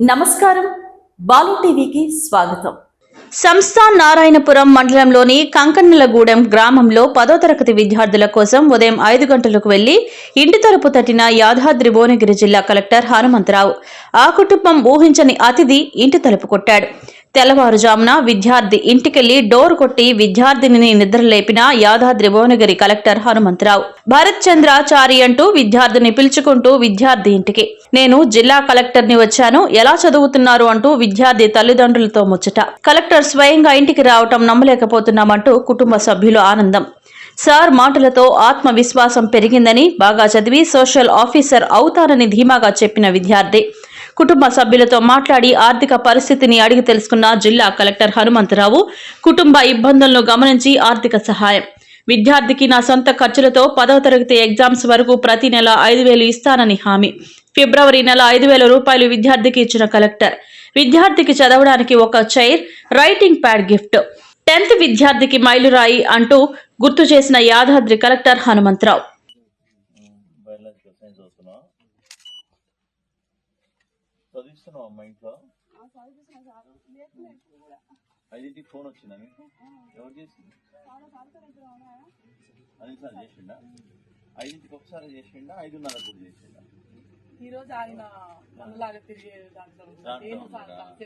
నమస్కారం. బాలు టీవీకి స్వాగతం. సంస్థ నారాయణపురం మండలంలోని కంకన్నలగూడెం గ్రామంలో పదో తరగతి విద్యార్థుల కోసం ఉదయం ఐదు గంటలకు వెళ్ళి ఇంటి తలుపు తట్టిన యాదాద్రి భువనగిరి జిల్లా కలెక్టర్ హనుమంతరావు ఆ కుటుంబం ఊహించని అతిథి ఇంటి తలుపు కొట్టాడు. తెల్లవారుజామున విద్యార్థి ఇంటికెళ్ళి డోర్ కొట్టి విద్యార్థిని నిద్రలేపిన యాదాద్రి భువనగిరి కలెక్టర్ హనుమంతరావు. భరత్ చంద్రాచారి అంటూ విద్యార్థిని పిలుచుకుంటూ విద్యార్థి ఇంటికి నేను జిల్లా కలెక్టర్ని వచ్చాను. ఎలా చదువుతున్నారు అంటూ విద్యార్థి తల్లిదండ్రులతో ముచ్చట. కలెక్టర్ స్వయంగా ఇంటికి రావటం నమ్మలేకపోతున్నామంటూ కుటుంబ సభ్యులు ఆనందం. సార్ మాటలతో ఆత్మవిశ్వాసం పెరిగిందని బాగా చదివి సోషల్ ఆఫీసర్ అవుతానని ధీమాగా చెప్పిన విద్యార్థి. కుటుంబ సభ్యులతో మాట్లాడి ఆర్థిక పరిస్థితిని అడిగి తెలుసుకున్న జిల్లా కలెక్టర్ హనుమంతరావు కుటుంబ ఇబ్బందులను గమనించి ఆర్థిక సహాయం. విద్యార్థికి నా సొంత ఖర్చులతో పదవ తరగతి ఎగ్జామ్స్ వరకు ప్రతి నెల ఐదు వేలు ఇస్తానని హామీ. ఫిబ్రవరి నెల ఐదు వేల రూపాయలు విద్యార్థికి ఇచ్చిన కలెక్టర్. విద్యార్థికి చదవడానికి ఒక chair writing pad gift. Tenth విద్యార్థికి మైలురాయి అంటూ గుర్తు చేసిన యాదాద్రి కలెక్టర్ హనుమంతరావు. ఐదింటికి ఫోన్ వచ్చిందా మీకు? ఎవరు చేసింది? అనిల్ చేసిండా? ఐదింటికి ఒకసారి చేసిండా? ఐదున్నర కూడా చేసిండా? ఈ రోజు ఆయన మనలాగా తిరిగే దాంట్లో.